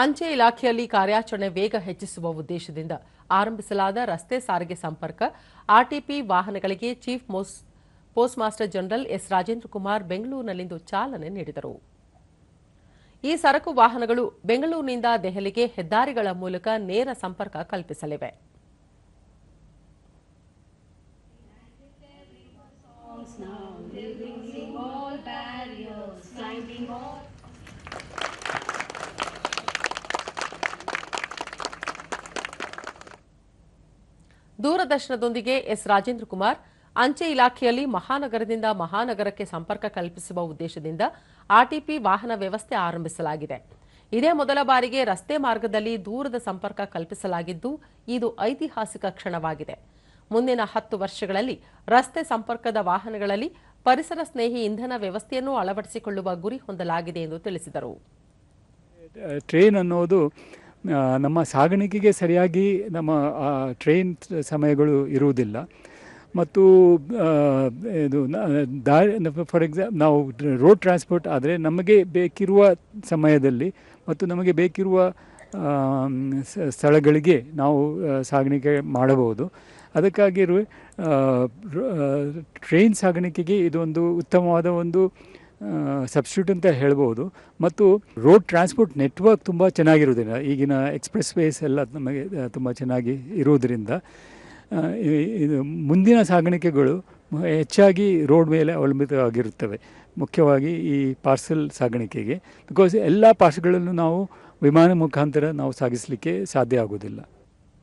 ಅಂಚೆ ಇಲಾಖೆಯಲ್ಲಿ ಕಾರ್ಯಾಚರಣೆ ವೇಗ ಹೆಚ್ಚಿಸುವ ಉದ್ದೇಶದಿಂದ ಆರಂಭಿಸಲಾದ ರಸ್ತೆ ಸಾರಿಗೆ ಸಂಪರ್ಕ, ಆರ್ಟಿಪಿ ವಾಹನಗಳಿಗೆ chief postmaster general S. Rajendra Kumar ಬೆಂಗಳೂರಿನಲ್ಲಿಂದು ಚಾಲನೆ ನೀಡಿದರು. ಈ ಸರಕು ವಾಹನಗಳು ಬೆಂಗಳೂರಿನಿಂದ ದೆಹಲಿಗೆ ಹೆದ್ದಾರಿಗಳ ಮೂಲಕ ನೇರ ಸಂಪರ್ಕ ಕಲ್ಪಿಸಲಿವೆ. ದೂರದರ್ಶನದೊಂದಿಗೆ ಎಸ್ ರಾಜೇಂದ್ರ ಕುಮಾರ್, ಅಂಚೆ ಇಲಾಖೆಯಲ್ಲಿ ಮಹಾನಗರದಿಂದ ಮಹಾನಗರಕ್ಕೆ ಸಂಪರ್ಕ ಕಲ್ಪಿಸುವ ಉದ್ದೇಶದಿಂದ ಆರ್ಟಿಪಿ ವಾಹನ ವ್ಯವಸ್ಥೆ ಆರಂಭಿಸಲಾಗಿದೆ. ಇದೇ ಮೊದಲ ಬಾರಿಗೆ ರಸ್ತೆ ಮಾರ್ಗದಲ್ಲಿ ದೂರದ ಸಂಪರ್ಕ ಕಲ್ಪಿಸಲಾಗಿದ್ದು, ಇದು ಐತಿಹಾಸಿಕ ಕ್ಷಣವಾಗಿದೆ. ಮುಂದಿನ ಹತ್ತು ವರ್ಷಗಳಲ್ಲಿ ರಸ್ತೆ ಸಂಪರ್ಕದ ವಾಹನಗಳಲ್ಲಿ ಪರಿಸರ ಸ್ನೇಹಿ ಇಂಧನ ವ್ಯವಸ್ಥೆಯನ್ನು ಅಳವಡಿಸಿಕೊಳ್ಳುವ ಗುರಿ ಹೊಂದಲಾಗಿದೆ ಎಂದು ತಿಳಿಸಿದರು. ಟ್ರೈನ್ ಅನ್ನೋದು ನಮ್ಮ ಸಾಗಾಣಿಕೆಗೆ ಸರಿಯಾಗಿ ನಮ್ಮ ಟ್ರೈನ್ ಸಮಯಗಳು ಇರುವುದಿಲ್ಲ. ಮತ್ತು ಇದು ದಾರಿ ಫಾರ್ ಎಕ್ಸಾಂಪ್ ನಾವು ರೋಡ್ ಟ್ರಾನ್ಸ್ಪೋರ್ಟ್ ಆದರೆ ನಮಗೆ ಬೇಕಿರುವ ಸಮಯದಲ್ಲಿ ಮತ್ತು ನಮಗೆ ಬೇಕಿರುವ ಸ್ಥಳಗಳಿಗೆ ನಾವು ಸಾಗಾಣಿಕೆ ಮಾಡಬಹುದು. ಅದಕ್ಕಾಗಿ ರು- ಆ, ರ- ಆ, ಟ್ರೈನ್ ಸಾಗಾಣಿಕೆಗೆ ಇದೊಂದು ಉತ್ತಮವಾದ ಒಂದು ಸಬ್ಸ್ಟಿಟ್ಯೂಟ್ ಅಂತ ಹೇಳ್ಬೋದು. ಮತ್ತು ರೋಡ್ ಟ್ರಾನ್ಸ್ಪೋರ್ಟ್ ನೆಟ್ವರ್ಕ್ ತುಂಬ ಚೆನ್ನಾಗಿರೋದ್ರಿಂದ ಈಗಿನ ಎಕ್ಸ್ಪ್ರೆಸ್ ವೇಸ್ ಎಲ್ಲ ನಮಗೆ ತುಂಬ ಚೆನ್ನಾಗಿ ಇರೋದರಿಂದ ಇದು ಮುಂದಿನ ಸಾಗಾಣಿಕೆಗಳು ಹೆಚ್ಚಾಗಿ ರೋಡ್ ಮೇಲೆ ಅವಲಂಬಿತವಾಗಿರುತ್ತವೆ. ಮುಖ್ಯವಾಗಿ ಈ ಪಾರ್ಸೆಲ್ ಸಾಗಾಣಿಕೆಗೆ. ಬಿಕಾಸ್ ಎಲ್ಲ ಪಾರ್ಸಲ್ಗಳನ್ನು ನಾವು ವಿಮಾನ ಮುಖಾಂತರ ನಾವು ಸಾಗಿಸಲಿಕ್ಕೆ ಸಾಧ್ಯ ಆಗೋದಿಲ್ಲ